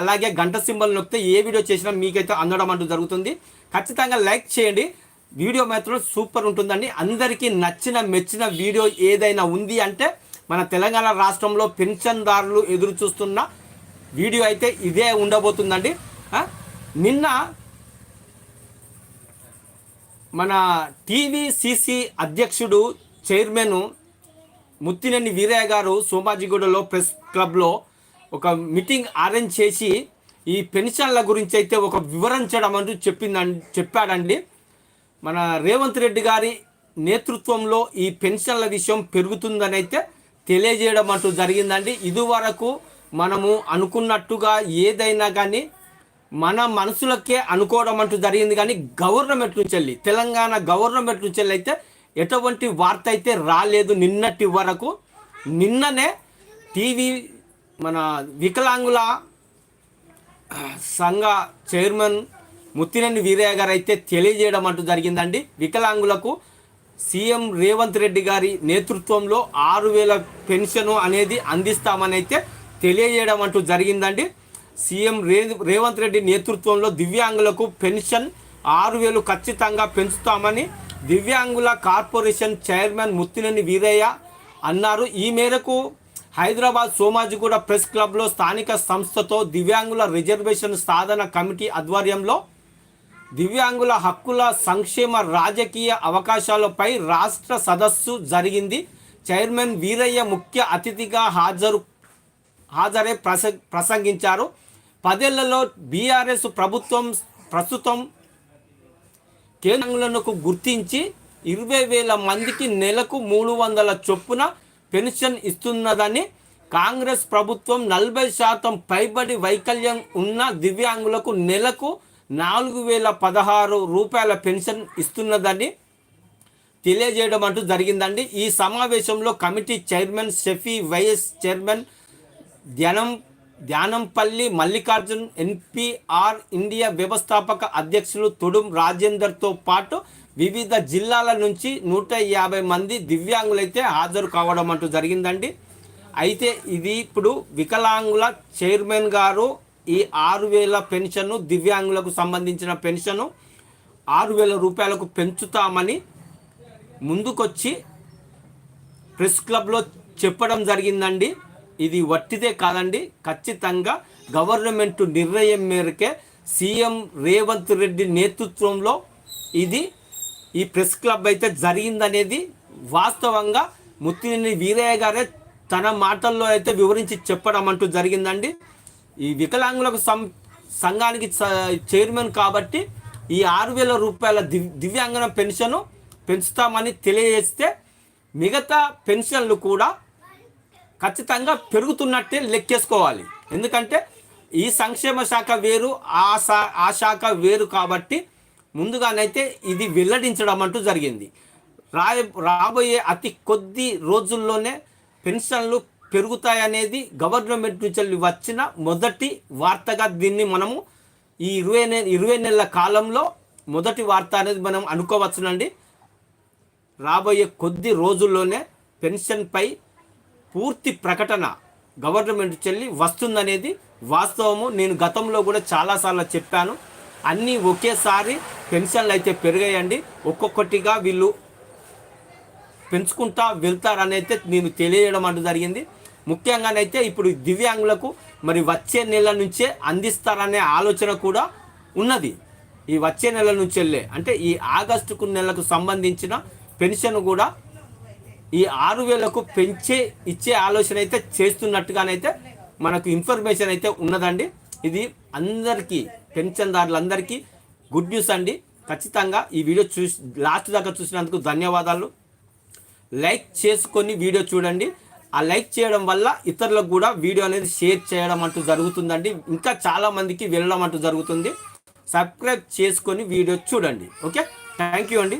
అలాగే గంట సింబల్ నొక్కితే ఏ వీడియో చేసినా మీకైతే అందడం అంటూ జరుగుతుంది. ఖచ్చితంగా లైక్ చేయండి. వీడియో మాత్రం సూపర్ ఉంటుందండి. అందరికీ నచ్చిన మెచ్చిన వీడియో ఏదైనా ఉంది అంటే మన తెలంగాణ రాష్ట్రంలో పెన్షన్దారులు ఎదురు చూస్తున్న వీడియో అయితే ఇదే ఉండబోతుందండి. నిన్న మన టీవీసీసీ అధ్యక్షుడు చైర్మన్ ముత్తినేని వీరయ్య గారు సోమాజిగూడలో ప్రెస్ క్లబ్లో ఒక మీటింగ్ అరేంజ్ చేసి ఈ పెన్షన్ల గురించి అయితే ఒక వివరించడం అంటూ చెప్పిందండి చెప్పాడండి. మన రేవంత్ రెడ్డి గారి నేతృత్వంలో ఈ పెన్షన్ల విషయం పెరుగుతుందని అయితే తెలియజేయడం అంటూ జరిగిందండి. ఇదివరకు మనము అనుకున్నట్టుగా ఏదైనా కానీ మన మనసులకే అనుకోవడం అంటూ జరిగింది. కానీ గవర్నమెంట్ నుంచి వెళ్ళి తెలంగాణ గవర్నమెంట్ నుంచి వెళ్ళి అయితే ఎటువంటి వార్త అయితే రాలేదు. నిన్నటి వరకు నిన్ననే టీవీ మన వికలాంగుల సంఘ చైర్మన్ ముత్తినేని వీరయ్య గారు అయితే తెలియజేయడం అంటూ జరిగిందండి. వికలాంగులకు సీఎం రేవంత్ రెడ్డి గారి నేతృత్వంలో ఆరు వేల పెన్షన్ అనేది అందిస్తామని అయితే తెలియజేయడం అంటూ జరిగిందండి. సీఎం రే రేవంత్ రెడ్డి నేతృత్వంలో దివ్యాంగులకు పెన్షన్ ఆరు వేలు ఖచ్చితంగా పెంచుతామని దివ్యాంగుల కార్పొరేషన్ చైర్మన్ ముత్తినేని వీరయ్య అన్నారు. ఈ మేరకు హైదరాబాద్ సోమాజిగూడ ప్రెస్ క్లబ్లో స్థానిక సంస్థతో దివ్యాంగుల రిజర్వేషన్ సాధన కమిటీ ఆధ్వర్యంలో దివ్యాంగుల హక్కుల సంక్షేమ రాజకీయ అవకాశాలపై రాష్ట్ర సదస్సు జరిగింది. చైర్మన్ వీరయ్య ముఖ్య అతిథిగా హాజరు హాజరై ప్రస ప్రసంగించారు. పదేళ్ళలో బీఆర్ఎస్ ప్రభుత్వం ప్రస్తుతం కేంద్రాలకు గుర్తించి ఇరవై వేల మందికి నెలకు మూడు వందల చొప్పున పెన్షన్ ఇస్తున్నదని కాంగ్రెస్ ప్రభుత్వం నలభై శాతం పైబడి వైకల్యం ఉన్న దివ్యాంగులకు నెలకు నాలుగు వేల పదహారు రూపాయల పెన్షన్ ఇస్తున్నదని తెలియజేయడం అంటూ జరిగిందండి. ఈ సమావేశంలో committee chairman Shafi vice chairman ధ్యనం Dhyanampalli Mallikarjun NPR India వ్యవస్థాపక అధ్యక్షులు తొడుం రాజేందర్తో పాటు వివిధ జిల్లాల నుంచి నూట యాభై మంది దివ్యాంగులైతే హాజరు కావడం అంటూ జరిగిందండి. అయితే ఇది ఇప్పుడు వికలాంగుల చైర్మన్ గారు ఈ ఆరు వేల పెన్షన్ను దివ్యాంగులకు సంబంధించిన పెన్షను ఆరు వేల రూపాయలకు పెంచుతామని ముందుకొచ్చి ప్రెస్ క్లబ్లో చెప్పడం జరిగిందండి. ఇది వట్టిదే కాదండి. ఖచ్చితంగా గవర్నమెంట్ నిర్ణయం మేరకే సీఎం రేవంత్ రెడ్డి నేతృత్వంలో ఇది ఈ ప్రెస్ క్లబ్ అయితే జరిగిందనేది వాస్తవంగా ముత్తినేని వీరయ్య గారే తన మాటల్లో అయితే వివరించి చెప్పడం అంటూ జరిగిందండి. ఈ వికలాంగులకు సం సంఘానికి చైర్మన్ కాబట్టి ఈ ఆరు వేల రూపాయల దివ్ దివ్యాంగన పెన్షను పెంచుతామని తెలియజేస్తే మిగతా పెన్షన్లు కూడా ఖచ్చితంగా పెరుగుతున్నట్టే లెక్కేసుకోవాలి. ఎందుకంటే ఈ సంక్షేమ శాఖ వేరు ఆ శా ఆ శాఖ వేరు కాబట్టి ముందుగానైతే ఇది వెల్లడించడం అంటూ జరిగింది. రాయ రాబోయే అతి కొద్ది రోజుల్లోనే పెన్షన్లు పెరుగుతాయనేది గవర్నమెంట్ నుంచి వచ్చిన మొదటి వార్తగా దీన్ని మనము ఈ ఇరవై నె ఇరవై నెలల కాలంలో మొదటి వార్త అనేది మనం అనుకోవచ్చునండి. రాబోయే కొద్ది రోజుల్లోనే పెన్షన్పై పూర్తి ప్రకటన గవర్నమెంట్ చెల్లి వస్తుందనేది వాస్తవము. నేను గతంలో కూడా చాలాసార్లు చెప్పాను. అన్నీ ఒకేసారి పెన్షన్లు అయితే పెరిగాయండి. ఒక్కొక్కటిగా వీళ్ళు పెంచుకుంటా వెళ్తారనైతే నేను తెలియజేయడం అంటూ జరిగింది. ముఖ్యంగానైతే ఇప్పుడు దివ్యాంగులకు మరి వచ్చే నెల నుంచే అందిస్తారనే ఆలోచన కూడా ఉన్నది. ఈ వచ్చే నెల నుంచి వెళ్ళే అంటే ఈ ఆగస్టుకు నెలకు సంబంధించిన పెన్షన్ కూడా ఈ ఆరు వేలకు పెంచే ఇచ్చే ఆలోచన అయితే చేస్తున్నట్టుగానైతే మనకు ఇన్ఫర్మేషన్ అయితే ఉన్నదండి. ఇది అందరికీ పెన్షన్దారులందరికీ గుడ్ న్యూస్ అండి. ఖచ్చితంగా ఈ వీడియో చూసి లాస్ట్ దాకా చూసినందుకు ధన్యవాదాలు. లైక్ చేసుకొని వీడియో చూడండి. ఆ లైక్ చేయడం వల్ల ఇతరులకు కూడా వీడియో అనేది షేర్ చేయడం అంటూ జరుగుతుందండి. ఇంకా చాలామందికి వెళ్ళడం అంటూ జరుగుతుంది. సబ్స్క్రైబ్ చేసుకొని వీడియో చూడండి. ఓకే? థ్యాంక్ యూ అండి.